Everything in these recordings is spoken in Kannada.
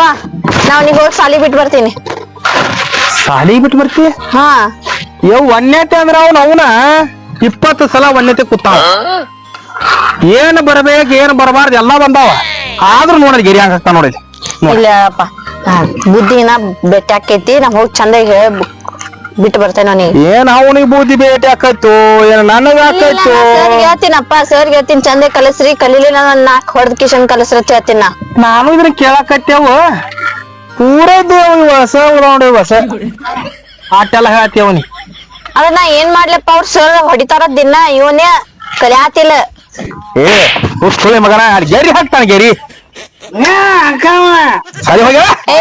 ಅಪ್ಪ ನಾವ್ ನೀವ್ ಹೋಗಿ ಸಾಲಿ ಬಿಟ್ಟು ಬರ್ತೀನಿ. ಸಾಲಿ ಬಿಟ್ಟು ಬರ್ತಿ ಹಾ. ಯವ್ ಒನ್ನೇತೆ ಅಂದ್ರ ಅವ್ನ ಅವನ? ಇಪ್ಪತ್ತು ಸಲ ವನ್ನತೆ ಕೂತಾವ. ಏನ್ ಬರಬೇಕು ಏನ್ ಬರಬಾರ್ದು ಎಲ್ಲಾ ಬಂದಾವ. ಆದ್ರೂ ನೋಡಲ್ ಗಿರಿ ಹಂಗ ಹಾಕ್ತಾನ ನೋಡಿ ಇಲ್ಲ ಅಪ್ಪ. ಬುದ್ಧಿನ ಬೆಟ್ಟ ಆಕೈತಿ ನಾ ಹೋಗಿ ಚಂದಾಗಿ ಬಿಟ್ಟು ಬರ್ತೇನೆ ಅವನಿಗೆ ಏನ್ ಅವನಿಗೆ ಬೂದಿ ಭೇಟಿ ಆಕೈತು ಏನ್ ನನಗ ಆಕೈತು ಸರ್ ಹೇಳ್ತೀನಪ್ಪ ಸರ್ ಹೇಳ್ತೀನಿ ಚಂದ ಕಲಸ್ರಿ ಕಲೀಲಿ ನಾನು ನಾಲ್ಕು ಹೊಡೆದ್ ಕಿಶನ್ ಕಲಸ್ರಿ ಅಂತ ಹೇಳ್ತೀನಿ. ನಾ ನಾನು ಇದನ್ನ ಕೇಳಕತ್ತೇವು. ಪೂರದ್ದು ಹೊಸ ಉದಾವಣೆ ಹೊಸ ಆಟೆಲ್ಲ ಹೇಳ್ತೇವನಿ ಅದ ನಾ ಏನ್ ಮಾಡ್ಲಪ್ಪ ಅವ್ರ ಸರ್ ಹೊಡಿತಾರ ದಿನ ಇವನೇ ಕಲಿಯಾತಿಲ್ಲ. ಏ ಹುಚ್ಚುಳಿ ಮಗನ ಗೆರಿ ಹಾಕ್ತಾನ ಗೆರಿ. ಸರಿ ಹೋಗ್ಯ ಏ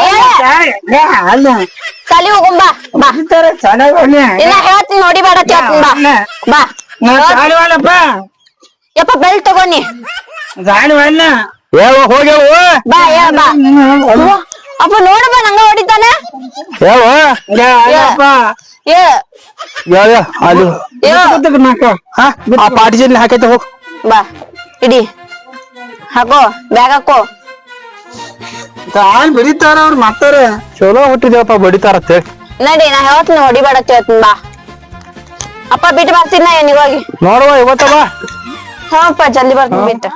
ಸಾಲಿ ಹೋಗುಂ ಬಾ ಬಾ. ಇಲ್ಲ ಹೇಳ್ತೀನಿ ನೋಡಿ ಬೇಡ ಅಂತ ಹೇಳ್ತೀನಿ ಬಾ. ಬಾ. ಯಪ್ಪ ಬೆಲ್ ತಗೋನಿ ಏವ ಹೋಗ್ಯವು ಬಾ ಯಾ ಬಾ. ಅಪ್ಪ ನೋಡು ಬಾ ನಂಗ ಹೊಡಿತಾನೆ. ಏವ ಏ ಯಾವ ಅಲ್ಲಿ ಏ. ಹಾ ಆ ಪಾಟಿ ಜಲ್ಲಿ ಹಾಕೈತೆ ಹೋಗ್. ಬಾ ಇಡಿ. ಹಾಕೋ ಬ್ಯಾಗ್ ಹಾಕೋ. ಬರೀತಾರ ಅವ್ರು ಮಾತಾರ. ಚಲೋ ಹುಟ್ಟಿದೇವಪ್ಪ ಬಡಿತಾರ ಅಂತೇಳಿ ನಡಿ ನಾ ಹೇಳ್ತೀನಿ ಹೊಡಿಬೇಡ ಅಂತ ಹೇಳ್ತೀನಿ ಬಾ. ಅಪ್ಪ ಬಿಟ್ಟು ಬರ್ತೀನಿ ನಾ ಏನ್ ಇವಾಗ ನೋಡುವ ಇವತ್ತ ಬಾ. ಹಾಪ ಜಲ್ದಿ ಬರ್ತೀನಿ ಬಿಟ್ಟು.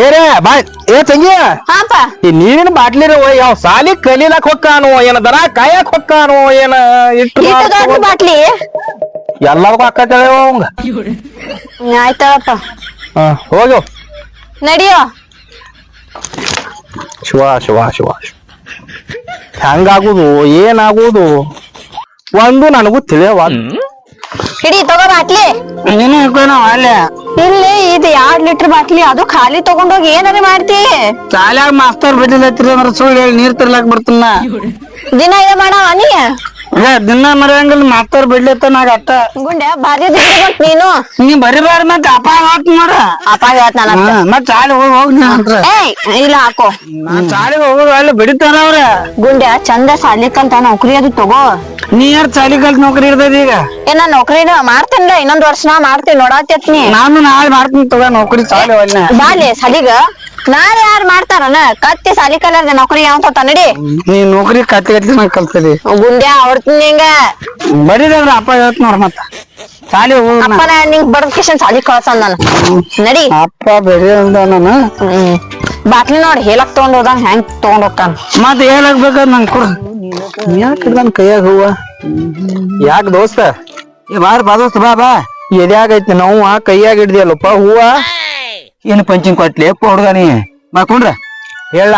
ಏರೇ ಬಾ. ಏ ತಂಗಿ. ಹಾಪ ಈ ನೀರಿನ ಬಾಟ್ಲಿ ಯಾವ ಸಾಲಿ ಕಲೀಲಕ್ ಹೊಕ್ಕಾನು ಏನ ದರ ಕಾಯಕ್ ಹೊಕ್ಕಾನು ಏನ ಇಟ್ಟು ಇಷ್ಟು ದೊಡ್ಡ ಮಾಡ್ಕೊಳಕ್- ಬಾಟ್ಲಿ? ಎಲ್ಲಾರ್ಗು ಅಕ್ಕ ಅವಂಗ. ಆಯ್ತಪ್ಪ ಹಾ ಹೋಗ್ಯವ್ ನಡಿಯೋ. ಶಿವ ಶಿವ ಶಿವ. ಹೆಂಗಾಗುದು? ಏನಾಗುದು? ಒಂದು ನನಗೂ ತಿಳಿಯವ. ಹಿಡಿ ತಗೋ ಬಾಟ್ಲಿ. ಇಲ್ಲಿ ಇದು ಎರಡ್ ಲೀಟರ್ ಬಾಟ್ಲಿ? ಅದು ಖಾಲಿ ತಗೊಂಡೋಗಿ ಏನಾರ ಮಾಡ್ತಿ? ಶಾಲ್ಯಾಗ ಮಾಸ್ತರ್ ಅಂದ್ರ ಸುಳ್ಳು ಹೇಳಿ ನೀರ್ ತರ್ಲಾಕ್ ಬರ್ತಾನ. ದಿನ ಏನ್ ಮಾಡವ ನೀ? ಏ ದಿನ ಮರೆಯಂಗಿಲ್ಲ ಮಾಸ್ತರ್ ಬಿಡ್ಲತ್ತನಾಗ ಅಟ್ಟ. ಗುಂಡೆ ಬಾರಿ ನೀನು. ನೀ ಬರಿಬಾರ ಮತ್ತ ಅಪ್ಪ ಹೋತ್ ನೋಡ. ಅಪ್ಪ ಹೇಳ್ತ ನನ್ನ ಮತ್ ಶಾಲೆ ಹೋಗಿ ಹೋಗ್ ನೀ ಅಂದ್ರ. ಏಯ್ ಇಲ್ಲ ಹಾಕೋ. ಶಾಲೆಗೆ ಹೋಗೋದು ಅಲ್ಲಿ ಬಿಡಿತಾರ ಅವ್ರ. ಗುಂಡೆ ಚಂದ ಸಾಲಿ ಕಲ್ತ ನೌಕರಿ ಅದು ತಗೋ. ನೀ ಯಾರ್ ಚಾಲಿ ಕಲ್ತ್ ನೌಕರಿ ಇರ್ತದ ಈಗ? ಏನ ನಾ ನೌಕರಿ ಮಾಡ್ತೇನ್ಲ ಇನ್ನೊಂದ್ ವರ್ಷ ನಾ ಮಾಡ್ತೇನೆ ನೋಡಾತೇತ್ನಿ ನಾನು ನಾಳೆ ಮಾಡ್ತೀನಿ ತಗೋ ನೌಕರಿ ಸಾಲಿ ಒಳ್ಳೆ ಬಾಲೆ ಸಲಿಗ. ನಾಳೆ ಯಾರು ಮಾಡ್ತಾರನ? ಕತ್ತಿ ಸಾಲಿ ಕಲರ್ದ ನೌಕರಿ ಯಾವ ನಡಿ. ನೀ ನೌಕರಿ ಕತ್ತಿ ಕತ್ತಿ ನಾ ಕಲ್ತದಿ ಗುಂಡ್ಯಾ ಹೊಡ್ತೀನಿ ಹಿಂಗ. ಬರೀದಂದ್ರ ಅಪ್ಪ ಹೇಳ್ತ ನೋಡ ಮತ್ತ. ಸಾಲಿ ಹೋಗ ಅಪ್ಪನ ನಿಂಗ್ ಬಡದ್ ಕಿಶನ್ ಸಾಲಿ ಕಳ್ಸನ್ ನಾನು. ನಡಿ. ಅಪ್ಪ ಬೆಳಿ ಅಂದ ನಾನು ಹ್ಮ್. ಬಾಟ್ಲಿ ನೋಡಿ ಹೇಳಕ್ ತಗೊಂಡ್ ಹೋದಂಗ ಹೆಂಗ್ ತಗೊಂಡ್ ಹೋಗ್ತಾನ. ಮತ್ ಹೇಳಕ್ಬೇಕ ನಂಗ್ ಕೊಡು. ಯಾಕೆ ಹಿಡ್ದನ್ ಕೈಯಾಗ ಹೂವ? ಯಾಕೆ ದೋಸ್ತ? ಏ ಬಾರ್ ಬಾ ದೋಸ್ತ ಬಾ ಬಾ. ಎದ್ಯಾಗೈತಿ ನೋವ ಕೈಯಾಗ ಹಿಡ್ದಿಯಲ್ಲಪ್ಪ ಹೂವ? ಏನು ಪಂಚಿಂಗ್ ಕೊಟ್ಲಿ? ಅಪ್ಪ ಹುಡುಗ ನೀ? ಬಾ ಕುಂಡ್ರ? ಹೇಳ.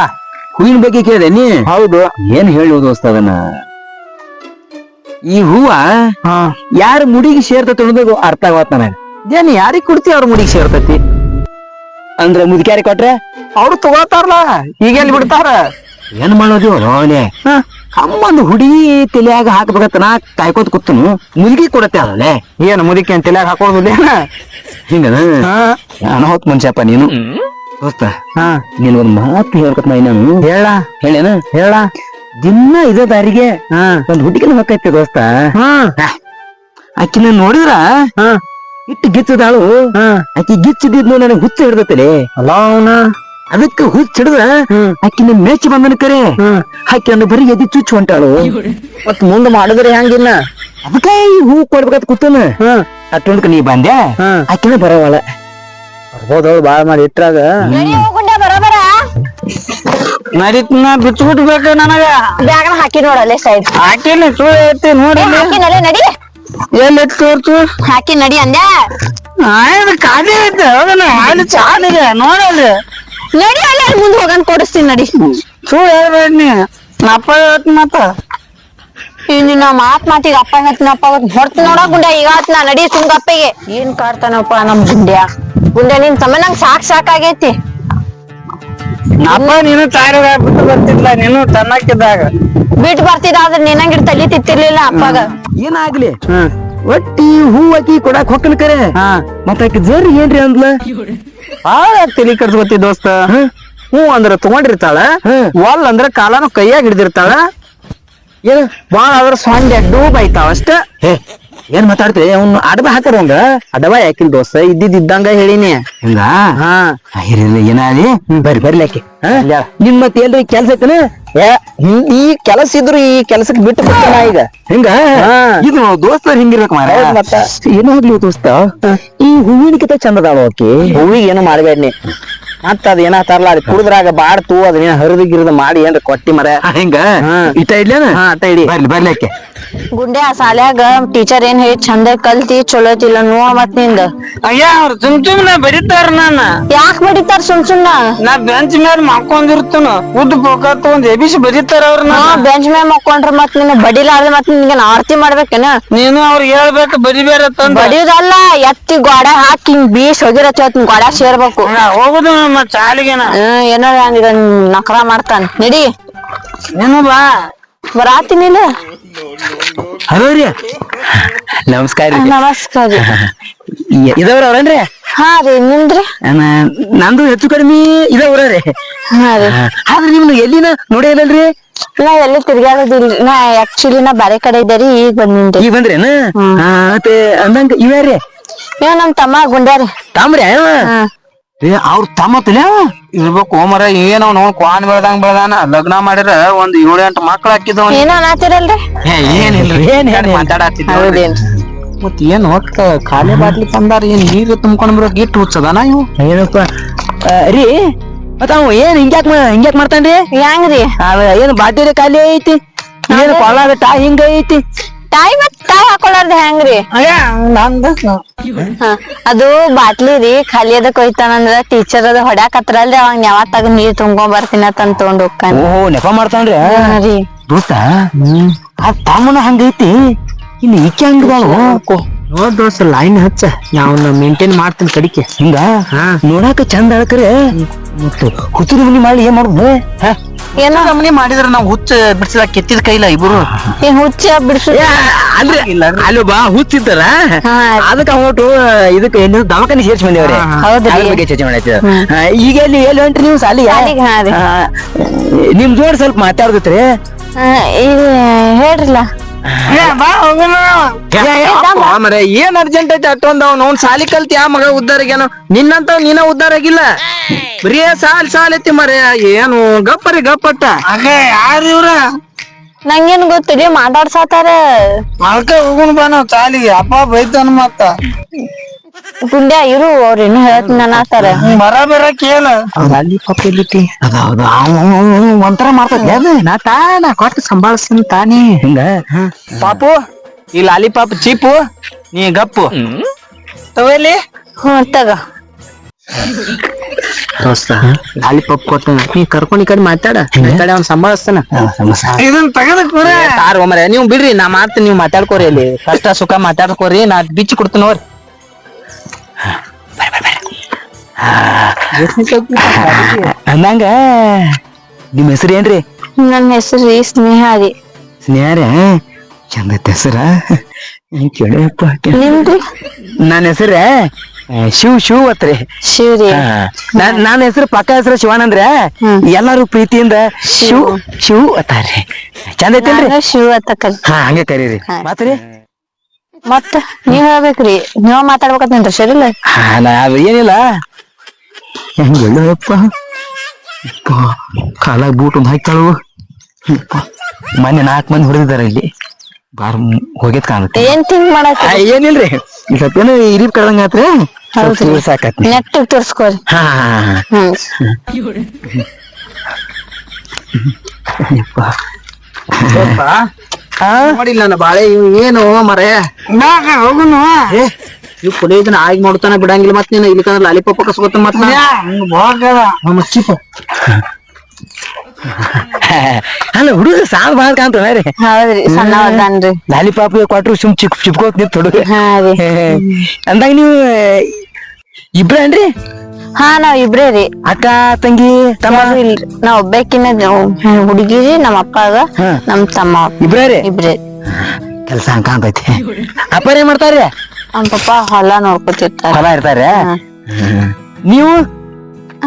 ಹೂವಿನ ಬಗ್ಗೆ ಕೇಳಿದೆ ನೀ? ಹೌದು. ಏನ್ ಹೇಳು ದೋಸ್ತ ಅದನ್ನ? ಈ ಹೂವ ಹಾ. ಯಾರ ಮುಡಿಗೆ ಸೇರ್ತತಿ ಅನ್ನೋದು ಅರ್ಥ ಆಗತ್ತ ನನಗೆ. ಏನ್ ಯಾರಿಗ್ ಕೊಡ್ತಿ ಅವ್ರ ಮುಡಿಗೆ ಸೇರ್ತತಿ? ಅಂದ್ರ ಮುದುಕ್ಯಾರಿ ಕೊಟ್ರೆ? ಅವ್ರು ತಗೋತಾರಲ್ಲ ಈಗ ಎಲ್ಲಿ ಬಿಡ್ತಾರ? ಏನ್ ಮಾಡೋದು ಅವನೇ ಅಮ್ಮಂದು ಹುಡಿ ತಲೆಯಾಗ ಹಾಕ್ಬೇಕತ್ತ ನಾ ಕಾಯ್ಕೋತ ಕೂತನು. ಮುದುಕಿ ಕೊಡತ್ತೆ ಅದಲ್ಲೇ? ಏನ್ ಮುದಿಕೆ ತಲೆಯಾಗ ಹಾಕೊಳ್ಳೋದಿಲ್ಲ ಹಿಂಗದ ಹಾ. ನಾನು ಹೊತ್ ಮನುಷ್ಯಪ್ಪ ನೀನು. ದೋಸ್ತ ಹಾ. ನೀನ್ ಒಂದ್ ಮಾತು ಹೇಳ್ಕೊತ ನಾನು. ಹೇಳ. ಹೇಳೇನ? ಹೇಳ. ದಿನ ಇದ ದಾರಿಗೆ ಹಾ. ಒಂದ್ ಹುಡುಗಿನ ಹೊಕ್ಕೈತೆ ದೋಸ್ತ. ಹಾ. ಆಕಿನ ನೋಡಿದ್ರ? ಹಾ. ಇಟ್ಟು ಗಿಚ್ಚದಾಳು. ಹಾ. ಆಕಿ ಗಿಚ್ಚಿದ್ದು ನನಗೆ ಹುಚ್ಚ ಹಿಡ್ದತ್ತಲೇ ಅಲ್ಲ ಅವನ. ಅದಕ್ಕ ಹುಚ್ಚ ಹಿಡ್ದ ಹ್ಮ್. ಆಕಿನ ಮೆಚ್ಚ ಬಂದನ ಕರೆ. ಹ್ಮ್. ಆಕಿ ಅಂದ ಬರೀ ಎದಿ ಚುಚ್ಚು ಹೊಂಟಾಳು. ಮತ್ ಮುಂದ ಮಾಡಿದ್ರೆ ಹೆಂಗಿನ್ನ? ಅದಕ್ಕ ಈ ಹೂ ಕೊಡ್ಬೇಕಂತ ಕೂತನ. ಹಾ ಅಟ್ಟೊಂದಕ ನೀ ಬಂದೆ ಆಕಿನ ಬರವಾಳ. ಬರ್ಬೋದವ್ಳು ಬಾಳ ಮಾಡಿ ಇಟ್ರಾಗ. ನಡಿ ಗುಂಡೆ ಬರೋಬರ ನಡೀತನ ಬಿಚ್ಚಿಬಿಟ್ಬೇಕ ನನಗ. ಬ್ಯಾಗ್ನ ಹಾಕಿ ನೋಡಲ್ಲೇ ಸೈಡ್ ಆಕಿನ ಸುಳ್ಳು ಐತಿ ನೋಡಿ. ಹಾಕಿ ನಡಿ ನಡಿ. ಎಲ್ಲಿ ತೋರ್ತು ಹಾಕಿ ನಡಿ ಅಂದೆ ಕಾದೇ ಐತೆ ಹೌದನ ಅಲ್ಲಿ ಚಾಲಿದೆ ನೋಡಲ್ಲಿ ನಡಿ ಅಲ್ಲ ಮುಂದೆ ಹೋಗಂತ ಕೊಡಿಸ್ತೀನಿ ನಡಿ. ಸುಳ್ಳು ಹೇಳ್ಬೇಡ ನೀ ಅಪ್ಪ ಹೇಳ್ತ ಮತ್ತ ಇನ್ನು ನಾ ಮಾತ್ ಮಾತಿಗೆ ಅಪ್ಪ ಹೇಳ್ತೀನಪ್ಪ ಹೊಡ್ತ ನೋಡ ಗುಂಡ ಈಗ ನಾ ನಡಿ ಸುಮ್ಗ ಅಪ್ಪಗೆ ಏನ್ ಕಾಡ್ತಾನಪ್ಪ ನಮ್ ಗುಂಡ್ಯ? ಗುಂಡ್ಯ ನಿನ್ ತಮ್ಮ ನಂಗ್ ಸಾಕ್ ಸಾಕಾಗೈತಿ ನಪ್ಪ ನೀನು ತಾಯಿಗ ಬಿಟ್ಟು ಬರ್ತಿದ್ಲ ನೀನು ತನ್ನಕ್ಕಿದ್ದಾಗ ಬಿಟ್ಟು ಬರ್ತಿದ ಆದ್ರೆ ನಿನ್ನಂಗಿಡ್ ತಲಿ ತಿತ್ತಿರ್ಲಿಲ್ಲ ಅಪ್ಪಗ. ಏನಾಗ್ಲಿ ಒಟ್ಟಿ ಹೂ ಹಾಕಿ ಕೊಡಾಕ್ ಹೊಕ್ಕನ ಕರೆ. ಹಾ. ಮತ್ತ ಆಕಿ ಜರ್ ಏನ್ರಿ ಅಂದ್ಲ? ಬಾಳ ತಲಿ ಕಡ್ಸ್ಕೊತಿ ದೋಸ್ತ. ಹ್ಞೂ ಅಂದ್ರ ತಗೊಂಡಿರ್ತಾಳ. ವಾಲ್ ಅಂದ್ರ ಕಾಲಾನು ಕೈಯಾಗ ಹಿಡ್ದಿರ್ತಾಳ. ಏನ? ಬಾಳ ಅದ್ರ ಸೊಂಡೆ ಡೂಬ್ ಬೈತಾವ ಅಷ್ಟ. ಏನ್ ಮಾತಾಡ್ತಿ ಅವ್ನು ಅಡಬ ಹಾಕರ ಅವಂಗ? ಅಡವ ಯಾಕಿಲ್ ದೋಸ್ತ? ಇದ್ದಿದ್ ಇದ್ದಂಗ ಹೇಳಿನಿ. ಹಿಂಗ? ಹಾ. ಬರ್ರಿ ಏನಾದಿ ಬರ್ರಿ ಬರ್ಲಿಕ್ಕೆ ನಿಮ್ ಮತ್ ಏನ್ರಿ ಕೆಲ್ಸ ಐತನ? ಏ, ಈ- ಕೆಲಸ ಇದ್ರು ಈ ಕೆಲಸಕ್ಕೆ ಬಿಟ್ಟು ಬಿಡ್ತೀನಿ ಈಗ. ಹಿಂಗ. ಇದು ದೋಸ್ತ ಹಿಂಗಿರ್ಬೇಕು ಮಾರ. ಏನಾಗ್ಲಿ ದೋಸ್ತ? ಈ ಹೂವಿನ ಕಿತ ಚಂದ ಅದಾವ ಆಕಿ? ಹೂವಿಗೆ ಏನು ಮಾಡ್ಬೇಡ್ನಿ. ಮತ್ತ ಅದ ಏನಾತಾರಲ್ಲ ಅದ್ ಕುಡಿದ್ರಾಗ ಅದ ನೀ ಹರಿದು ಗಿರಿದು ಮಾಡಿ ಏನ್ರ ಕೊಟ್ಟಿ ಮರ. ಹಿಂಗ. ಇಟ ಇಡ್ಲೇನ? ಹಾ ಅಟ್ಟ ಇಡಿ. ಬರ್ಲಿ ಬರ್ಲಿಕ್ಕೆ. ಗುಂಡೆ ಆ ಸಾಲ್ಯಾಗ ಟೀಚರ್ ಏನ್ ಹೇಳಿ ಚಂದ ಕಲ್ತಿ ಚಲೋ ಐತಿಲ್ಲ ನೋವ ಮತ್ನಿಂದ. ಅಯ್ಯ ಅವ್ರ ಸುಮ್ ಸುಮ್ನ ಬರೀತಾರ ನಾನ. ಯಾಕ್ ಬಡಿತಾರ ಸುಮ್ ಸುಮ್ನ? ನಾ ಬೆಂಚ್ ಮೇಲೆ ಮಾಡ್ಕೊಂಡಿರ್ತನ. ಉದ್ದ ಪೋಕ ತಗೊಂಡ್ ಎಬಿಸಿ ಬರೀತಾರ ಅವ್ರ ನಾ ಬೆಂಚ್ ಮೇಲೆ ಮಕ್ಕೊಂಡ್ರ ಮತ್ ನಿನ್ನ ಬಡಿಲಾರ್ದ ಮತ್ ನಿನ್ಗೆ ಆರ್ತಿ ಮಾಡ್ಬೇಕೇನ? ನೀನು ಅವ್ರ ಹೇಳ್ಬೇಕು ಬರಿಬೇರ ತಂದ. ಬಡಿಯೋದಲ್ಲ ಎತ್ತಿ ಗೋಡೆ ಹಾಕಿ ಹಿಂಗ್ ಬೀಸ್ ಹೋಗಿರತ್ತ ಗೋಡೆ ಸೇರ್ಬೇಕು. ಹೋಗುದು ನಮ್ಮ ಚಾಲಿಗೇನ. ಹ್ಮ್ ಏನೋ ಹಂಗ ನಕರ ಮಾಡ್ತಾನ. ನಡಿ. ಏನು ಬಾ. ಬರಾತಿನಿಲ್ಲ ಹಲೋ ರೀ. ನಮಸ್ಕಾರ ರೀ. ನಮಸ್ಕಾರ ರೀ. ಇದವ್ರ ಅವ್ರನ್ರಿ ಹಾ ರೀ ನಿಮ್ದ್ರಿ? ನಂದು ಹೆಚ್ಚು ಕಡಿಮೆ ಇದವ್ರ ರೀ. ಹಾ ರೀ. ಆದ್ರೆ ನಿಮ್ನ ಎಲ್ಲಿನ ನೋಡೇ ಇಲ್ಲಲ್ರಿ ನಾ ಎಲ್ಲಿ ತಿರ್ಗಾಡೋದಿಲ್ರಿ ನಾ ಆಕ್ಚುಲಿ ನಾ ಬೇರೆ ಕಡೆ ಇದ್ದೆ ರೀ ಈಗ ಬಂದಿನ್ರಿ ಈಗ ಬಂದ್ರೇನ ಹಾ, ಮತ್ತೆ ಅಂದಂಗ ಇವ್ಯಾರ್ರಿ? ಇವ ನಮ್ ತಮ್ಮ ಗುಂಡ್ಯಾರಿ. ತಾಮ್ರಿ ಹಾ. ಅವ್ರ ತಮ್ಮ ತಲೆ? ಇರ್ಬೇಕು ಮರ ಏನ್ ಅವ್ನು ಕ್ವಾನ್ ಬೆಳ್ದಂಗ್ ಬೆಳ್ದಾನ. ಲಗ್ನ ಮಾಡಿರ ಒಂದ್ ಏಳು ಎಂಟು ಮಕ್ಳು ಹಾಕಿದವ್ ಏನೋ ಅನ್ನತ್ತಿರಲ್ರಿ ಏನಿಲ್ರಿ ಏನ್ ಮತ್ ಏನ್ ಒಟ್ಟ ಖಾಲಿ ಬಾಟ್ಲಿ ತಂದಾರ ಏನ್ ನೀರು ತುಂಬ್ಕೊಂಡ್ ಬರೋ ಗಿಟ್ ಹುಚ್ಚದಾನ ಇವು ಏನಪ್ಪ? ರೀ ಮತ್ತ ಅವ ಏನ್ ಹಿಂಗ್ಯಾಕ್ ಮಾ- ಹಿಂಗ್ಯಾಕ್ ಮಾಡ್ತಾನ್ರಿ? ಹೆಂಗ್ರಿ? ಅವ ಏನ್ ಬಾಟಿರಿ ಖಾಲಿ ಐತಿ? ಏನ್ ಕೊಳ್ಳಾಗ ಟಾ ಹಿಂಗ ಐತಿ? ತಾಯಿ ಮತ್ ತಾವ್ ಹಾಕೊಳಾರ್ದ ಹೆಂಗ್ರಿ? ಹಾ, ಅದು ಬಾಟ್ಲಿ ರೀ ಖಾಲಿ ಅದಕ್ ಹೋಯ್ತಾನಂದ್ರ ಟೀಚರ್ ಅದ ಹೊಡ್ಯಾಕತ್ರಲ್ರಿ ಅವಾಗ ಯಾವತ್ತಾಗ ನೀರ್ ತುಂಬ್ಕೊಂಡ್ ಬರ್ತೀನಿ ಅಂತ ತಗೊಂಡ್ ಹೋಗ್ತಾನ. ಓಹೋ ನೆಪ ಮಾಡ್ತಾನ್ರಿ? ರೀ. ದೋಸ್ತ ಆ ತಮ್ಮನ ಹಂಗೈತಿ ಇನ್ನು ಈಕೆ ಹಂಗದಾಳು ನೋಡ್ ದೋಸ್ತ ಲೈನ್ ಹಚ್ಚ. ನಾವ್ ಮೇಂಟೈನ್ ಮಾಡ್ತೀನಿ ಕಡಿಕೆ. ಹಿಂಗ? ನೋಡಾಕ ಚಂದ ಅಳಕರೆ ಮತ್ತು ಹುಚ್ಚರು ಮನಿ ಮಾಡಿ ಏನ್ ಮಾಡುದು ಹಾ. ಏನೋ ಮನಿ ಮಾಡಿದ್ರ ನಾವ್ ಹುಚ್ಚ ಬಿಡ್ಸಿದ ಕೆತ್ತಿದ ಕೈಲ ಇಬ್ರು. ಈ ಹುಚ್ಚ ಬಿಡ್ಸು. ಅಂದ್ರೆ ಅಲ್ಲಿ ಬಾ ಹುಚ್ಚಿದ್ದಾರ. ಅದಕ್ಕ ಅವಟ್ಟು ಇದಕ್ಕೆ ಏನು ದವಾಖಾನೆ ಸೇರ್ಸಿ ಬಂದೇವ್ರಿ. ಹೌದ್ರಿ. ಅದ್ರ ಬಗ್ಗೆ ಚರ್ಚೆ ಮಾಡೈತಿ ಈಗ ಎಲ್ಲಿ ಎಲ್ಲಿ ಹೊಂಟ್ರಿ ನೀವು ಸಾಲಿ ನಿಮ್ ಜೋಡ್ ಸ್ವಲ್ಪ ಮಾತಾಡ್ದತ್ರಿ. ಹೇಳ್ರಲ್ಲ. ಮರ ಏನ್ ಅರ್ಜೆಂಟ್ ಐತೆ ಅಷ್ಟೊಂದ್ ಅವ್ನ? ಅವ್ನ್ ಸಾಲಿ ಕಲ್ತಿ ಆ ಮಗ ಆಗ್ಯಾನ ನಿನ್ನಂತ ನೀನ ಉದ್ದಾರ ಆಗಿಲ್ಲ? ಬರೀ ಸಾಲ್ ಸಾಲ್ ಐತಿ ಮರ. ಏನು ಗಪ್ಪರಿ ಗಪ್ಪಟ್ಟ. ಯಾರ ಇವ್ರ? ನಂಗೇನ್ ಗೊತ್ತಿರಿ ಮಾತಾಡ್ಸಾತಾರ. ಮಾಡ್ಕ ಹೋಗುಣ ಬಾ ನಾವ್ ಸಾಲಿಗೆ. ಅಪ್ಪ ಬೈತಾನ ಮತ್ತ. ಗುಂಡ್ಯಾ ಇರು ಅವ್ರ ಇನ್ನು ಹೇಳ್ತೀನಿ ಅನ್ನತಾರ ಮರ ಬರ ಕೇಳ ಅಲ್ಲಿ ಪಾಪ ಎಲ್ಲಿತಿ ಅದೌದು ಒಂಥರ ಮಾಡ್ತೈತಿ ಅದು ನಾ ತಾನ ಕೊಟ್ಟು ಸಂಭಾಳಿಸ್ತೀನಿ ತಾನೇ ಹಿಂಗ. ಪಾಪು ಈ ಲಾಲಿಪಾಪ್ ಚೀಪು ನೀ ಗಪ್ಪು. ತಗೋಲಿ ಹ್ಮ್ ತಗ. ದೋಸ್ತ ಲಾಲಿಪಾಪ್ ಕೊಟ್ಟು ನೀ ಕರ್ಕೊಂಡು ಈ ಕಡೆ ಮಾತಾಡ. ಈ ಕಡೆ ಅವ್ನ್ ಸಂಭಾಳಿಸ್ತಾನ. ಇದನ್ನ ತೆಗೆದು ಕೂಡ ತಾರ್ ಒಮ್ಮರೆ ನೀವು ಬಿಡ್ರಿ ನಾ ಮಾತು ನೀವು ಮಾತಾಡ್ಕೋರಿ ಅಲ್ಲಿ. ಕಷ್ಟ ಸುಖ ಮಾತಾಡ್ಕೋರಿ ನಾ ಬಿಚ್ಚಿ ಕೊಡ್ತೀನಿ ನೋಡ್ರಿ ಅಂದಂಗ ನಿಮ್ಮ ಹೆಸರು ಏನ್ರಿ ನನ್ನ ಹೆಸರು ರೀ ಸ್ನೇಹ ರೀ ಸ್ನೇಹಾರ ಚಂದ ಹೆಸರ ಕೇಳಪ್ಪ ನಿಮ್ದ್ರಿ ನನ್ನ ಹೆಸರ ಶಿವ್ ಶಿವ್ ಅತ್ರಿ ಶಿವ್ ರೀ ನನ್ನ ಹೆಸರು ಪಕ್ಕ ಹೆಸರು ಶಿವಾನಂದ್ರ. ಎಲ್ಲಾರು ಪ್ರೀತಿಯಿಂದ ಶಿವ್ ಶಿವ್ ಅತ್ತಾರ್ರಿ ಚಂದ ಐತಲ್ರಿ ಶಿವ್ ಅತ್ತ ಅಂತ ಕರಿ ಹಾ ಹಂಗೆ ಕರೀರಿ. ಮಾತ್ರಿ ಮತ್ತ ನೀವ್ ಹೇಳ್ಬೇಕ್ರಿ ನೀವ್ ಮಾತಾಡ್ಬೇಕಂತೇನ್ರಿ ಸರಿಲ್ಲ ಹಾ ನಾ ಅದು ಏನಿಲ್ಲ. ಹೆಂಗ್ ಹೇಳಪ್ಪ ಕಾಲಾಗ ಬೂಟ್ ಒಂದ್ ಹಾಕ್ತಾಳು. ಯಪ್ಪ, ಮೊನ್ನೆ ನಾಲ್ಕು ಮಂದಿ ಹೊಡೆದಿದ್ದಾರೆ ಇಲ್ಲಿ. ಬಾರ್ ಹೋಗಿದ್ ಕಾಣುತ್ತೆ. ಏನ್ ತಿಂಗ್ ಮಾಡಕ್ ಆ, ಏನಿಲ್ರಿ. ಈ ಸ್ವಲ್ಪ ಏನೋ ಇರಿಪ್ ಕಳ್ದಂಗ ಆತ್ರಿ. ಹೌದ್ರಿ. ಸಾಕತ್ನಿ ನೆಟ್ ತೋರ್ಸ್ಕೋರಿ. ಹಾ ಹಾ, ಹಾ, ಹ್ಮ್. ಯಪ್ಪ. ನೋಡಿಲ್ಲ ನನ್ನ ಬಾಳೆ ಇವ್ ಏನು ಮರ? ಹೋಗುನು. ಇವ್ ಕುಡಿ ಇದನ್ನ ಆಗಿ ನೋಡ್ತಾನ ಬಿಡಂಗಿಲ್ಲ ಮತ್ ನೀನು ಇಲ್ಲಿ ಕಂದ್ರೆ ಲಾಲಿಪಾಪ್ ಕಸ್ಕೊತ ಮತ್ ಚಿಪ್ಪ ಅಲ್ಲ ಹುಡುಗ ಸಾಲ್ ಬಾಳ್ ಕಾಣ್ತಾವ ರೀ. ಹೌದ್ರಿ ಸಣ್ಣವದನ್ರಿ ಲಾಲಿಪಾಪ್ ಕೊಟ್ರು ಸುಮ್ ಚಿಪ್ ಚಿಪ್ಕೋತ್ ನಿಂತ ಹುಡುಗ. ಅಂದಾಗ ನೀವು ಇಬ್ರೇನ್ರಿ ಹಾ ನಾವ್ ಇಬ್ರೇ ರೀ. ಅಕ್ಕ ತಂಗಿ ತಮ್ಮ? ಯಾರು ಇಲ್ರಿ. ನಾವ್ ಒಬ್ಬಾಕಿನ ಹುಡುಗಿರಿ ನಮ್ಮ ಅಪ್ಪಾಗ ಹಾ. ನಮ್ ತಮ್ಮ. ಇಬ್ರೇ ರೀ? ಇಬ್ರೇ. ಕೆಲ್ಸ ಹಂಗ ಕಾಣ್ತೈತಿ ಅಪ್ಪಾರ ಏನ್ ಮಾಡ್ತಾರ್ರಿ ನಮ್ ಪಪ್ಪ ಹೊಲ ನೋಡ್ಕೊತಿರ್ತಾರ. ಹೊಲ ಇರ್ತಾರ? ಹಾ. ನೀವು?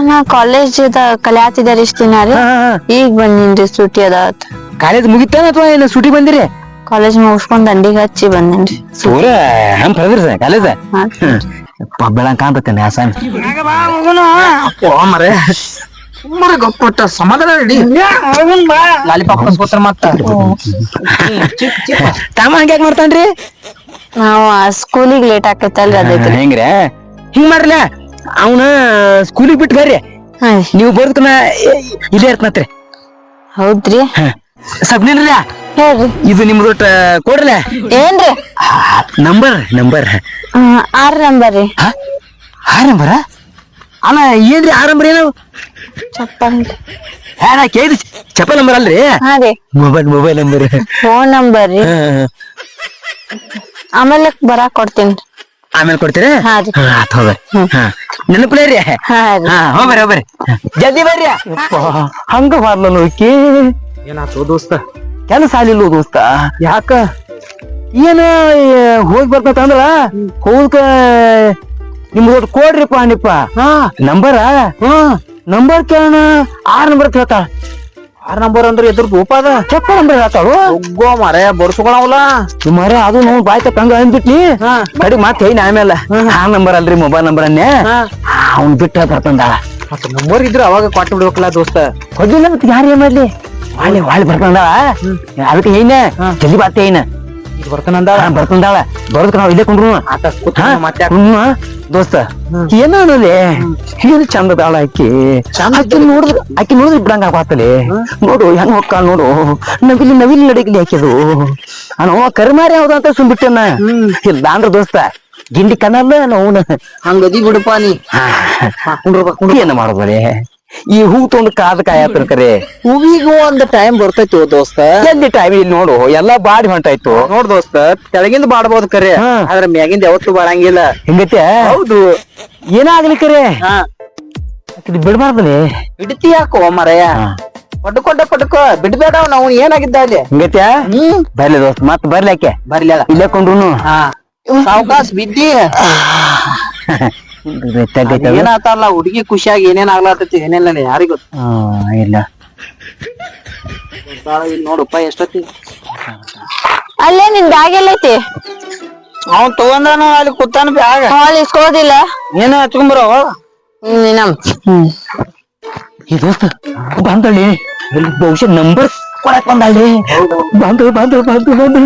ನಾ ಕಾಲೇಜ್ ಕಲ್ಯಾತಿದಾರ ಇಷ್ಟ ದಿನ ರೀ. ಈಗ ಬಂದಿನ್ರಿ ಸೂಟಿ ಅದ ಕಾಲೇಜ್ ಮುಗಿತಾನ ಅಥವಾ ಏನು ಸೂಟಿ ಬಂದಿರಿ? ಕಾಲೇಜ್ ಮುಗಿಸ್ಕೊಂಡ್ ದಂಡಿಗೆ ಹಚ್ಚಿ ಬಂದೇನ್ರಿ ಸೂರ ಹಂಗ್ ಸರ್ ಕಾಲೇಜ. ಹಾ. ಬೆಳಂಗ್ ಕಾಣ್ತೇನೆ ಓ ಮರೆ. ಸುಮ್ಮನೆ ಗೊಪ್ಪಟ್ಟ ಸಮಾಧಾನ ರೆಡಿ ಲಾಲಿಪಾಪ್ ಕಸ್ಕೋತಾರ ಮತ್ತ. ತಾಮ ಹಂಗ್ಯಾಕ್ ಮಾಡ್ತಾನ್ರಿ? ನಾವ್ ಸ್ಕೂಲಿಗೆ ಲೇಟ್ ಆಕೈತಲ್ರಿ ಅದಕ್ಕೆ. ಹೆಂಗ್ರೆ? ಹಿಂಗ್ ಮಾಡ್ರಲ್ಲ? ಅವನ ಸ್ಕೂಲಿಗೆ ಬಿಟ್ಟು ಬರ್ರಿ. ಹಾ. ನೀವು ಬರ್ದಕನ ಇಲ್ಲೇ ಇರ್ತನತ್ರಿ ಹೌದ್ರಿ. ನಿಲ್ರಲ್ಲ ಹೇಳ್ರಿ ಇದು ನಿಮ್ದು ಕೊಡ್ರಲ್ಲ ಏನ್ರಿ ನಂಬರ್ ನಂಬರ್. ಆರ್ ನಂಬರ್ ರೀ. ಆ ನಂಬರ? ಅಲ್ಲ ಏನ್ರಿ ಆರ್ ನಂಬರ್ ಏನು? ಚಪ್ಪಲ್ ಹಾ ನಾ ಕೇಳಿದ್ ಚಪ್ಪಲ್ ನಂಬರ್ ಅಲ್ರಿ? ಹಾ ರೀ. Mobile mobile number. Phone number ರೀ. ಆಮೇಲೆ ಬರ ಕೊಡ್ತೀನಿ ಆಮೇಲೆ ಕೊಡ್ತೀರಾ? ಆತ್ ಹೋಗ್ಬರ್ರಿ ಹಾ ನೆನಪುಲೇ ರೀ ಹಾ. ರೀ. ಹಾ ಹೋಗ್ಬರ್ರಿ ಹೋಗ್ಬರ್ರಿ ಜಲ್ದಿ ಬರ್ರಿ. ಹಂಗ ಮಾಡ್ಲಲ್ಲ ಓಕೆ ಏನಾತು ದೋಸ್ತ? ಕೆಲಸ ಆಗ್ಲಿಲ್ಲ ದೋಸ್ತ? ಯಾಕ? ಏನ ಹೋಗಿ ಬರ್ತಂದ್ರ ಹೋಗ್ಕ ನಿಮ್ದು ಕೊಡ್ರಿಪ್ಪ ನಿಪ್ಪ ನಂಬರ ನಂಬರ್ ಕೇಳೋಣ. ಆರ್ ನಂಬರ್ ಕೇಳ್ತಾಳ. ಆರ್ ನಂಬರ್ ಅಂದ್ರೆ ಎದ್ರ ಗೋಪ ಅದ? ಚಪ್ಪ ನಂಬರ್ ಹೇಳ್ತಾಳು. ಒಗ್ಗೋ ಮರ ಬರ್ಸ್ಕೊಳವಲ್ಲ ಮರ ಅದು ನಾವು ಬಾಯ್ ತಪ್ಪ ಹಂಗ ಅಂದ್ಬಿಟ್ನಿ. ಕಡಿ ಮಾತ್ ಹೇಳಿ ಆಮೇಲೆ. ಆ ನಂಬರ್ ಅಲ್ರಿ ಮೊಬೈಲ್ ನಂಬರ್ ಅನ್ನೇ. ಅವ್ನ್ ಬಿಟ್ಟ ಬರ್ತಂದ ನಂಬರ್ ಇದ್ರೆ ಅವಾಗ ಕೊಟ್ಟು ಬಿಡ್ಬೇಕಲ್ಲ ದೋಸ್ತ. ಕೊಡ್ಲಿಲ್ಲ ಮತ್ತೆ ಯಾರು ಏನ್ ಮಾಡ್ಲಿ? ವಾಳಿ ವಾಳೆ ಬರ್ತಂದಾಳ ಅದಕ್ಕೆ ಏನ? ಜಲ್ದಿ ಬಾತೆ ಏನ? ಬರ್ತಾನಂದಾಳ. ಬರ್ತಾನಂದ ಬರ್ತಂದಾಳ ಬರೋದಕ್ಕೆ ನಾವು ಇಲ್ಲೇ ಕುಂಡ್ರು ದೋಸ್ತ ಏನ ಅನ್ನೋಲೆ ಏನು ಚಂದದಾಳ ಆಕಿ? ಆಕಿ ನೋಡಿದ್ರ ಆಕಿ ನೋಡಿದ್ರ ಬಿಡಂಗ ಆತಲೆ ನೋಡು ಹೆಂಗ್ ಹೊಕ್ಕ ನೋಡು. ನವಿಲಿ ನವಿಲಿ ನಡಿಗ್ಲಿ ಹಾಕಿದು ಅನ್ನೋ ಕರಿಮಾರಿ ಅಂತ ಸುಮ್ಬಿಟ್ಟನ? ಇಲ್ಲ ಅಂದ್ರ ದೋಸ್ತ ಗಿಂಡಿ ಕನಲ್ಲ ನಾವು ಹಂಗದಿ ಬಿಡಪ್ಪ ನೀ. ಏನ ಮಾಡೋದ್ರಿ? ಈ ಹೂ ತೊಂದು ಕಾದ ಕಾಯತ್ರ ಕರೆ. ಹೂವಿಗೂ ಒಂದ್ ಟೈಮ್ ಬರ್ತೈತಿ ದೋಸ್ತ. ಎಲ್ಲಿ ಟೈಮ್ ಇಲ್ಲಿ ನೋಡು ಎಲ್ಲಾ ಬಾಡಿ ಹೊಂಟಾಯ್ತು. ನೋಡ್ ದೋಸ್ತ ಕೆಳಗಿಂದ ಬಾಡ್ಬೋದು ಕರೆ ಆದ್ರೆ ಮ್ಯಾಗಿಂದ ಯಾವತ್ತು ಬಾಡಂಗಿಲ್ಲ. ಹಿಂಗತ್ತೆ ಹೌದು. ಏನಾಗ್ಲಿ ಕರೆ? ಹಾ. ಆಕಿದ್ ಬಿಡ್ಬಾರ್ದಲೆ? ಬಿಡ್ತಿ ಯಾಕೋ ಮರಯ್ಯ ಪಡ್ಕೊಂಡ ಪಡ್ಕೊ ಬಿಡ್ಬೇಡ ನಾವು ಏನಾಗಿದ್ದ ಅಲ್ಲಿ? ಹಿಂಗತ್ಯಾ ಬರ್ಲಿ ದೋಸ್ತ ಮತ್ ಬರ್ಲಿ ಯಾಕೆ ಬರ್ಲಿ ಅಲ್ಲ. ಇಲ್ಲೇ ಕೊಂಡ್ರು ಹಾ. ಸಾವಕಾಶ ಬಿದ್ದಿ. ಏನಾತಲ್ಲ ಹುಡುಗಿ ಖುಷಿಯಾಗಿ ಏನೇನ್ ಆಗ್ಲಾತೈತಿ ಏನೇನಿಲ್ಲ ಯಾರಿಗ ಗೊತ್ತ. ಇಲ್ಲ. ನೋಡಪ್ಪ ಎಷ್ಟೊತ್ತಿ? ಅಲ್ಲೇ ನಿನ್ ಬ್ಯಾಗ್ ಎಲ್ಲೈತಿ? ಅವ್ನ್ ತಗೊಂಡ್ರನ ಅಲ್ಲಿ ಕುತ್ತಾನ ಬ್ಯಾಗ್ ಅಲ್ಲಿ ಇಸ್ಕೋದಿಲ್ಲ ಏನ ಹಚ್ಕೊಂಬರೋ? ಹ್ಮ್ ನಮ್. ಈ ದೋಸ್ತ ಬಂದಳಿ ಬಹುಶಃ ನಂಬರ್ ಕೊಡಕ್ ಬಂದಳ್ಳಿ ಬಂದು ಬಂದು ಬಂದು ಬಂದು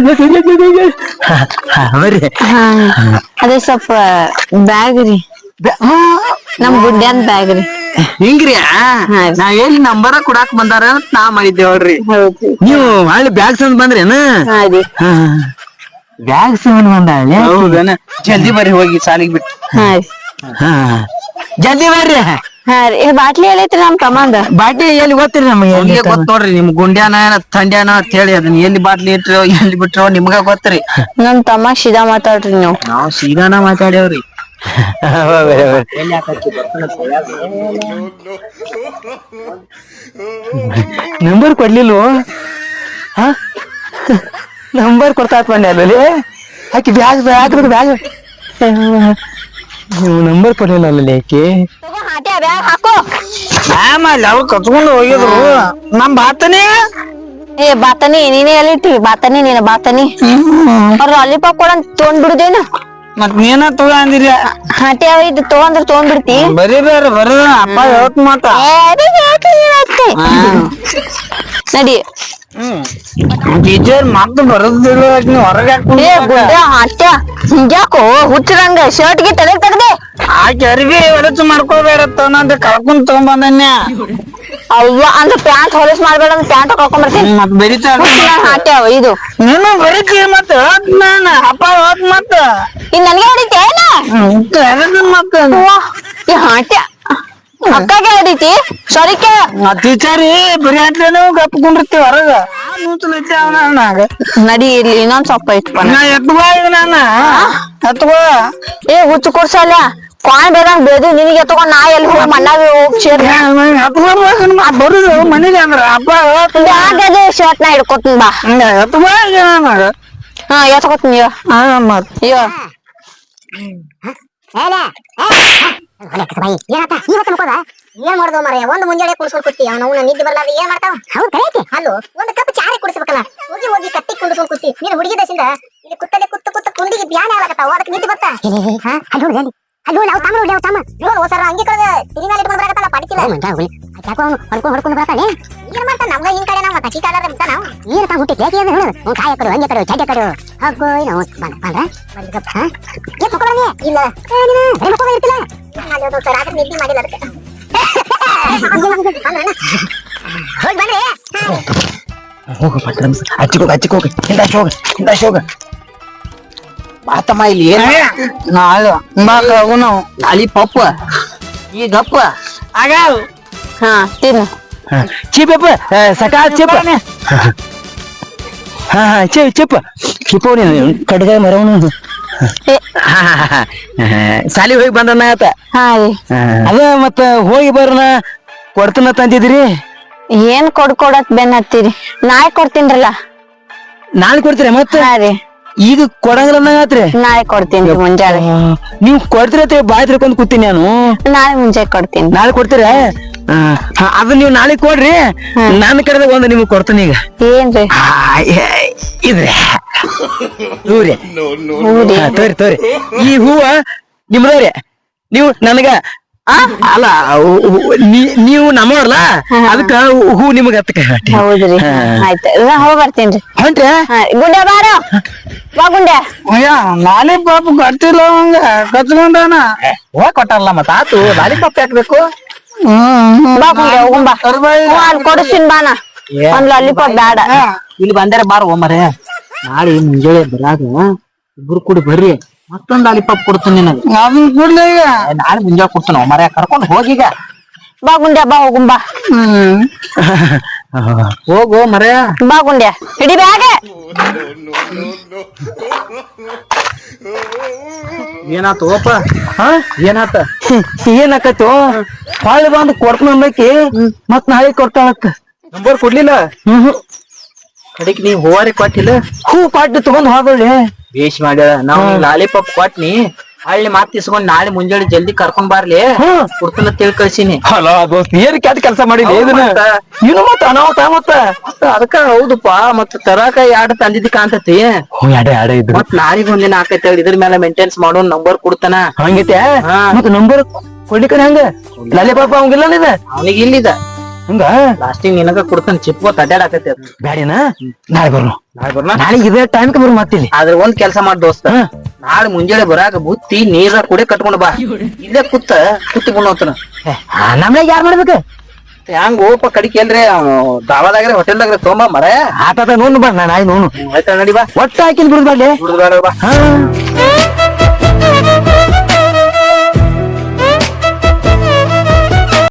ಅದೇ ಸ್ವಲ್ಪ ಬ್ಯಾಗ್ ರೀ. ನಮ್ ಗುಡ್ಡ್ಯಾನ್ ಬ್ಯಾಗ್ ರೀ ಹಿಂಗ್ರಿ ನಾ ನಾವ್ ಎಲ್ಲಿ ನಂಬರ ಕೊಡಾಕ್ ಬಂದಾರ ಅಂತ ನಾ ಮಾಡಿದ್ದೆ ನೋಡ್ರಿ ನೀವು ಹಳ್ಳಿ ಬ್ಯಾಗ್ ಸಂದ್ ಬಂದ್ರೇನ? ಬ್ಯಾಗ್ ಸಂದ್ ಬಂದ ಹೌದನ? ಜಲ್ದಿ ಬರ್ರಿ ಹೋಗಿ ಸಾಲಿಗೆ ಬಿಟ್ಟು. ಹಾ ರೀ. ಹಾ ಜಲ್ದಿ ಬರ್ರಿ. ಹಾ ರೀ. ಏ, ಬಾಟ್ಲಿ ಎಲ್ಲೈತ್ರಿ ನಮ್ ಕಮಾಂದ ಬಾಟ್ಲಿ ಎಲ್ಲಿ ಗೊತ್ತಿರಿ ನಮಗೆ ನಿಮ್ಗೆ ಗೊತ್ತ ನೋಡ್ರಿ ನಿಮ್ ಗುಂಡ್ಯಾನ ಥಂಡ್ಯಾನ ಅಂತ ಹೇಳಿ ಅದನ್ನ ಎಲ್ಲಿ ಬಾಟ್ಲಿ ಇಟ್ರೋ ಎಲ್ಲಿ ಬಿಟ್ರೋ ನಿಮ್ಗ ಗೊತ್ತ್ರಿ. ನಮ್ ತಮ್ಮ ಸೀದಾ ಮಾತಾಡ್ರಿ ನೀವು. ನಾವ್ ಸೀದಾನ ಮಾತಾಡ್ಯಾವ್ರಿ. ನಂಬರ್ ಕೊಡ್ಲಿಲ್ಲ ನಂಬರ್ ಕೊಡ್ತಾ ಬಂದೆ ಅಲ್ಲಿ ಆಕಿ ಬ್ಯಾಗ್ ಬ್ಯಾಗ್ ಬ್ಯಾಗ್. ನೀವು ನಂಬರ್ ಕೊಡ್ಲಿಲ್ಲ ಅಲ್ಲಿ ಆಕಿ. ಅವ್ರು ಕತ್ಕೊಂಡು ಹೋಗಿದ್ರು. ನಮ್ ಬಾತನೇ? ಏ ಬಾತನಿ ನೀನೇ ಎಲ್ಲಿಟ್ಟಿ ಬಾತನಿ ನೀನ ಬಾತನಿ. ಅವ್ರ ಲಾಲಿಪಾಪ್ ಕೊಡ ತೊಗೊಂಡ್ ಬಿಡುದೇನು ಮತ್ ನೀನ ತಗೋ ಅಂದಿರಿ? ಹಟ್ಟಿ ಅವ ಇದು ತಗೊಂಡ್ರ ತಗೊಂಡ್ಬಿಡ್ತಿ ಬರೀ ಬೇರೆ ಬರೀ ಅಪ್ಪ ಹೇಳ್ತ ಮಾತ? ನಡಿ. ಟೀಚರ್ ಮತ್ತೆ ಬರೋದಿಲ್ಲ ನೀವು ಹೊರಗೆ ಏ ಗುಂಡೆ ಹಟ್ಟ ಹಿಂಗ್ಯಾಕೋ? ಹುಚ್ಚರಂಗ ಶರ್ಟ್ಗೆ ತಲೆ ತೆಗ್ದೆ? ಆ ಅರ್ಬಿ ಹೊಲಸು ಮಾಡ್ಕೋಬೇಡತ್ತ ನಂದು ಕಳ್ಕೊಂಡ್ ತಗೊಂಬಂದನ್ಯ. ಅವ್ವ ಅಂದ್ರ ಪ್ಯಾಂಟ್ ಹೊಲಸ್ ಮಾಡ್ಬೇಡ ಅಂತ ಪ್ಯಾಂಟ್ ಕಳ್ಕೊಂಡ್ಬರ್ತೀನಿ ಮತ್ ಬೆರಿತಾಳ ಹಾಟೆ ಇದು. ನೀನು ಬರೀತಿ ಮತ್ತ ಹೇಳ್ತ ನಾನು ಅಪ್ಪ ಹೇಳ್ತ ಮತ್ತ. ಇನ್ ನನ್ಗೆ ಹೊಡಿತಿ ಏನ? ಮತ್ತ? ಅವ್ವ, ಈ ಹಾಟೆ ಅಕ್ಕಗೆ ಹೊಡಿತಿ? ಸರಿಕೆ? ಟೀಚರ್ ಬರೀ ಆಟ್ಲೇನು ಕಪ್ಕೊಂಡಿರ್ತೀವಿ ಹೊರಗ. ನೂತಲೈತಿ ಅವನ ನಾಗ. ನಡಿ ಇಲ್ಲಿ ಇನ್ನೊಂದ್ ಸ್ವಲ್ಪ ಐತ್ಪ ನಾ ಎತ್ಕೋ ಈಗ ನಾನ. ಎತ್ಕೋ ಏ ಹುಚ್ಚು ಕೊಡ್ಸಲ್ಲ. ಕಾಯ್ ಬೇದಂಗ್ ಬೇದು ನಿನಗೆ ತಗೊಂಡ್ ನಾ ಎಲ್ಲಿ ಹೋಗಿ ಮಣ್ಣಾಗ ಹೋಗಿ ಸೇರ್ ಬರುದು ಮನೆಗೆ ಅಂದ್ರ ಬ್ಯಾಗ್ ಅದು ಶರ್ಟ್ ನಾ ಹಿಡ್ಕೊತೀನಿ ಬಾ. ಈಗ ನಾನಾಗ ಹಾ ಎತ್ಕೊತೀನಿ ಅಯ್ಯೋ ಹಾ ಮತ್ ಇವ ಏನ್ ಮಾಡ್ದವ ಮರ ಒಂದ್ ಮುಂಜಾನೆ ಕುಡಿಸ್ಕೊಂಡ್ ಕುತ್ತಿ ಅವ್ನ ಅವ್ನ ನಿದ್ದೆ ಬರ್ಲಾರ್ದ ಏನ್ ಮಾಡ್ತಾವ? ಹೌದ್ ಕರೆಯತಿ ಅಲ್ಲೋ ಒಂದ್ ಕಪ್ ಚಾರೆ ಕುಡಿಸ್ಬೇಕಲ್ಲ. ಹೋಗಿ ಹೋಗಿ ಕಟ್ಟಿ ಕುಡಿಸ್ಕೊಂಡ್ ಕುತ್ತಿ ನೀನ್ ಹುಡುಗಿ ದಶಿಂದ ಇಲ್ಲಿ ಕುತ್ತಲೆ ಕುತ್ತ ಕುತ್ತ ಕುಂದಿಗೆ ಬ್ಯಾನೆ ಆಗತ್ತಾವ ಅದಕ್ಕೆ ನಿದ್ದೆ ಬರ್ತಾ? ಹಲೋ ಹೇಳಿ ಅಲ್ಲೋ ನಾವು ತಮ್ಮ ನೋಡಿ ತಮ್ಮ ನೋಡು ಸರ್ ಹಂಗೆ ಕಳೆದ ತಿರಿ ಮೇಲೆ ಇಟ್ಕೊಂಡು ಬರಕತ್ತಲ್ಲ ಪಡಿತಿಲ್ಲ ಯಾಕೋ ಅವ್ನು ಹೊಡ್ಕೊಂಡು ಹೊಡ್ಕೊಂಡು ಬರ್ತಾನೆ? ಏನ್ ಮಾಡ್ತಾನ? ನಮ್ಗ ಹಿಂಗ್ ಕಡೆ ನಾವು ಕಚಿ ಕಾಲ ಬಿಡ್ತಾನ ಏನ್ ತಾ ಹುಟ್ಟಿ? ಕೇಕಿ ಅಂದ್ರೆ ಹೇಳು ಅವ್ನು ಕಾಯ ಕಡು ಹಂಗೆ ಕಡು ಚಡ್ಡೆ ಕಡು. ಹಾಗೋ ನಾವು ಬಂದ ಮಕ್ಕಳೇ ಇಲ್ಲ. ಬರೀ ಇರ್ತಿಲ್ಲ? ನಾನು ಸರ್ ಆದ್ರೆ ನಿದ್ದೆ ಮಾಡಿಲ್ಲ ಅದಕ್ಕೆ ಹೋಗಿ ಬಂದ್ರೆ ಹೋಗು ಹಚ್ಚಿಕ್ ಹೋಗ ಹಚ್ಚಿಕ್ ಹೋಗ ಹಿಂದ ಹೋಗ ಹಿಂದ ಹೋಗ ಮಾತಮ್ಮ ಇಲ್ಲಿ ಏನ್ ನಾಳೆ ಬಾಕ ನಾವು ಲಾಲಿ ಪಪ್ಪ ಈ ಗಪ್ಪ ಆಗ ಹಾ ತಿನ್ನು ಚಿಪ್ಪ ಸಕಾ ಚಿಪ್ಪ ಹಾ ಹಾ ಚಿ ಚಿಪ್ಪ ಚಿಪ್ಪ ಕಡ್ಗ ಮರವನು ಏ, ಸಾಲಿ ಹೋಗಿ ಬಂದನ ಆತ? ಅದ ಮತ್ತ ಹೋಗಿ ಬರ್ನ ಕೊಡ್ತನ ತಂದಿದ್ರಿ ಏನ್ ಕೊಡ್ ಕೊಡತ್ ಬೆನ್ ಹತ್ತೀರಿ? ನಾಳೆ ಕೊಡ್ತೀನ್ರಲ್ಲ. ನಾಳೆ ಕೊಡ್ತೀರ ಮತ್ತ? ಈಗ ಕೊಡಂಗಿಲ್ಲ ಆತ್ರಿ? ನಾಳೆ ಕೊಡ್ತೀನಿ ಮುಂಜಾನೆ. ನೀವು ಕೊಡ್ತೀರ ಬಾಯ್ ತಿರ್ಕೊಂಡ್ ಕೂತೀನಿ ನಾನು. ನಾಳೆ ಮುಂಜಾನೆ ಕೊಡ್ತೀನಿ. ನಾಳೆ ಕೊಡ್ತೀರ? ಅದು ನೀವು ನಾಳೆ ಕೊಡ್ರಿ. ನನ್ನ ಕಡೆ ಒಂದು ನಿಮ್ಗೆ ಕೊಡ್ತೀನಿ ಈಗ. ಏನ್ರಿ? ಇದ್ರಿ. ಹೂರಿ ತೋರಿ ತೋರಿ. ಈ ಹೂವ ನಿಮ್ದವ್ರಿ? ನೀವು ನನಗ ಆ, ಅಲ್ಲ ನೀವು ನಮ್ಮವ್ರಲ್ಲ ಅದಕ್ಕ ಹೂ ನಿಮಗ ಹತ್ತಕ ಹೌದ್ರಿ. ಆಯ್ತು. ಹೋಗಿ ಬರ್ತೀನ್ರಿ. ಹೊಂಟ್ರೆ ಗುಂಡೆ ಬಾರೋ. ಬಾ ಗುಂಡೆ ಅಯ್ಯ ನಾಳೆ ಪಾಪ ಕಟ್ತಿಲ್ಲ ಹಂಗ ಕಚ್ಕೊಂಡಾನ. ಹೋ ಕೊಟ್ಟಾರಲ್ಲ ಮತ್ತ ಆತು. ಲಾಲಿಪಾಪ್ ಹಾಕ್ಬೇಕು ಬಾ ಗುಂಡೆ ಹೋಗುಂ ಬಾ ಹ್ಞೂ, ಅಲ್ಲಿ ಕೊಡಿಸ್ತೀನಿ ಬಾನ ಒಂದ್ ಲಾಲಿಪಾಪ್ ಬೇಡ ಇಲ್ಲಿ ಬಂದರೆ ಬಾರ ಮರೆ ನಾಳೆ ಮುಂಜಾನೆ ಬರಾಗ ಇಬ್ರು ಕೂಡಿ ಬರ್ರಿ ಮತ್ತೊಂದ್ ಲಾಲಿಪಾಪ್ ಕೊಡ್ತೀನಿ ನಿನಗೆ ಅದನ್ನ ಕೂಡ್ಲೆ ಈಗ ಏ, ನಾಳೆ ಮುಂಜಾನೆ ಕೊಡ್ತಾನ ಮರೆ ಕರ್ಕೊಂಡ್ ಹೋಗೀಗ ಬಾ ಗುಂಡೆ ಬಾ ಹೋಗುಂ ಬಾ ಹೋಗು ಮರೆ ಬಾ ಗುಂಡ್ಯ ಹಿಡಿ ಬ್ಯಾಗ ಏನಾತು ಓಪ ಹಾ? ಏನಾತ? ಏನಾಕತ್ತೋ ಹೊಳ್ಳಿ ಬಂದು ಕೊಡ್ತಾನ ಅಂದಕ್ಕೆ ಮತ್ ನಾಳೆ ಕೊಡ್ತಾಳಕ್ಕ. ನಂಬರ್ ಕೊಡ್ಲಿಲ್ಲ? ಹ್ಮ್. ಕಡೆಗೆ ನೀ ಹೂವಾರಿ ಕೊಟ್ಟಿಲ್ಲ? ಹೂ ಪಾಟ್ ತಗೊಂಡ್ ಹೋಗಿ ಬೇಷ್ ಮಾಡ್ಯಾಳ ನಾವು ಲಾಲಿಪಾಪ್ ಕೊಟ್ನಿ. ಹಳ್ಳಿ ಮಾತ್ ಇಸ್ಕೊಂಡ್ ನಾಳೆ ಮುಂಜಾನೆ ಜಲ್ದಿ ಕರ್ಕೊಂಡ್ ಬಾರ್ಲಿ. ಹ್ಮ್. ಕೊಡ್ತಾನ ತಿಳ್ ಕಳ್ಸಿನಿ. ಅಲ್ಲ ದೋಸ್ತ್ ಏನ್ ಕೆಟ್ಟ ಕೆಲಸ ಹೌದ್ ಇದನ್ನ ಮತ್ತ. ಇನ್ನು ಮತ್ತ ಅನಾಹುತ ಮತ್ತ ಮತ್ತ ಅದಕ್ಕ ಹೌದಪ್ಪ ಮತ್ತ ತರಾಕ ಎರಡು ತಂದಿದ್ದಿ ಕಾಣ್ತತಿ. ಹ್ಞೂ ಇದ್ರು. ಮತ್ ನಾಳಿಗ್ ಒಂದಿನ ಆಕೈತೆ ಇದ್ರ ಮೇಲೆ ಮೇಂಟೆನ್ಸ್ ಮಾಡೋ ನಂಬರ್ ಕೊಡ್ತಾನ. ಹಂಗೈತೆ? ಹಾ. ಮತ್ತ ನಂಬರ್ ಕೊಡ್ಲಿಕ್ಕ ಹಂಗ. ಲಾಲಿ ಪಾಪ ಅವಂಗಿಲ್ಲ ಅವನಿಗೆ ಇಲ್ಲಿದ. ಹಂಗ ಲಾಸ್ಟಿಂಗ್ ನಿನಗ ಕೊಡ್ತಾನ ಚಿಪ್ಪ ತಡ್ಯಾಡಕೈತಿ ಅದು. ಬ್ಯಾಡಿನ? ನಾಳೆ ಬರ್ನು. ನಾಳೆ ಬರ್ನ? ನಾಳೆ ಇದೇ ಟೈಮ್ಗೆ ಬರು ಮತ್ತಿಲ್ಲಿ. ಆದ್ರ ಒಂದ್ ಕೆಲಸ ಮಾಡ್ ದೋಸ್ತ. ನಾಳೆ ಮುಂಜಾನೆ ಬರಾಕ ಬುತ್ತಿ ನೀರ ಕುಡಿ ಕಟ್ಕೊಂಡ್ ಬಾ. ಇಲ್ಲೇ ಕುತ್ತ ಕುತ್ತಿ ಬಂದೋತನ ನಮ್ಗೆ ಯಾರ್ ಮಾಡ್ಬೇಕು? ಹೆಂಗ್ ಓಪ ಕಡಿಕೆ ಎಲ್ರಿ ದಾವಾದಾಗ್ರೆ ಹೋಟೆಲ್ದಾಗ್ರೆ ತೊಂಬ ಮರ ಆತ ನೋಡ್ ಬಾ ನಾ ನಾಯಿ ನೋನು ಆಯ್ತಾ ನಡಿ ಬಾ. ಒಟ್ಟ ಹಾಕಿಲ್ ಬಿಡುದ್ ಬಾಡ್ಲಿ? ಬಾ.